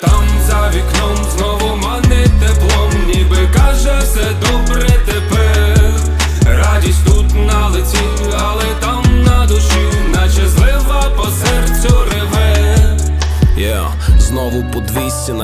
Там за вікном знову манить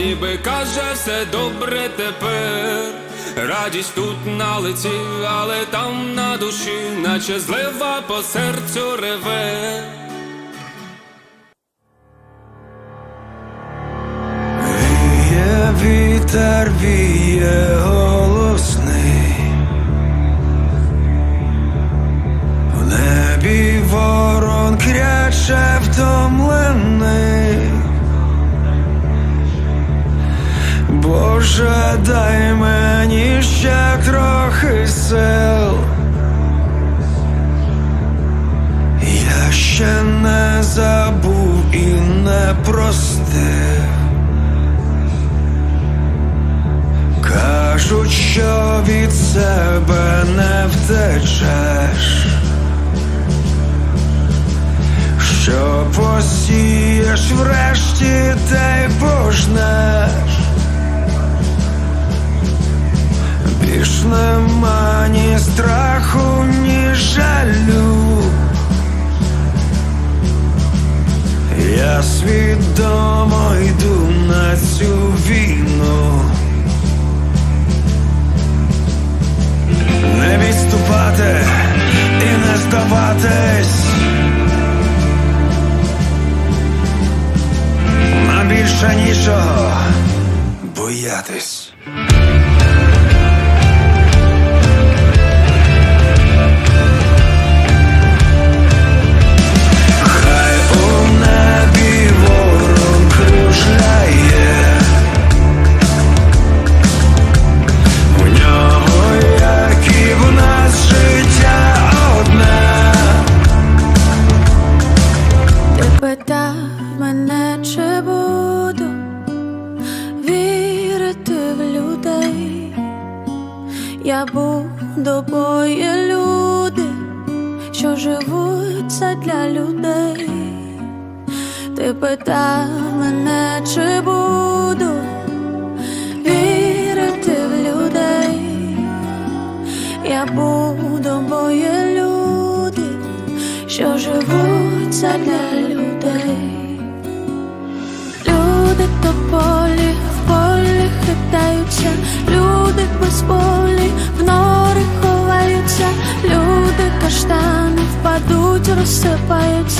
Ніби каже все добре тепер. Радість тут на лиці, але там на душі, наче злива по серцю реве. Віє вітер, віє Боже, дай мені ще трохи сил. Я ще не забув і не простив. Кажуть, що від себе не втечеш, що посієш врешті, та й пожнеш. Більш нема ні страху, ні жалю. Я свідомо йду на цю війну. Не відступати і не здаватись. Нам більше нічого боятись. Я буду, бо є люди, що живуть задля людей. Ти питав мене, чи буду вірити в людей. Я буду, бо є люди, що живуть задля людей. Люди тополі в полі хитаються, люди без волі step by step.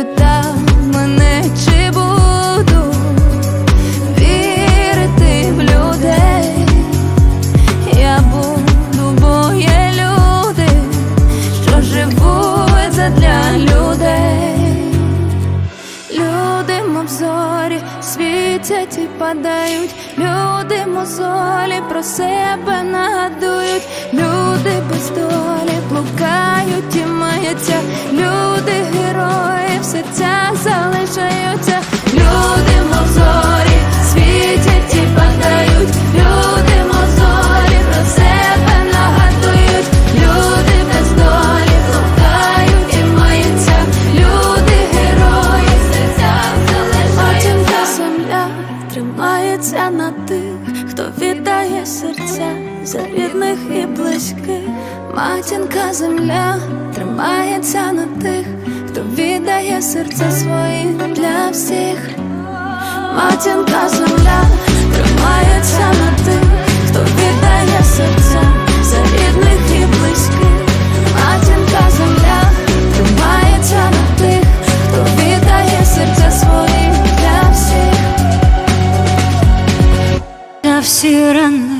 Питав мене, чи буду вірити в людей. Я буду, бо є люди, що живуть задля людей. Люди, мов зорі, світять і падають. Люди мозолі про себе нагадують. Люди без долі блукають і маються. За рідних і близьких. Матінка земля тримається на тих, хто віддає серця свої для всіх. Матінка земля тримається на тих, хто віддає серця за рідних і близьких. Матінка земля тримається на тих, хто віддає серця свої для всіх. Та всі рани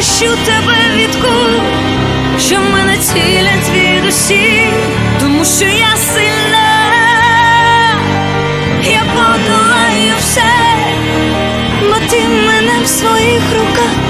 захищу тебе від кул, що мене цілять від усіх, тому що я сильна, я подолаю все, бо ти мене в своїх руках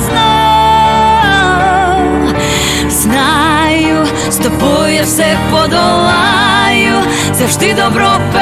завжди добро.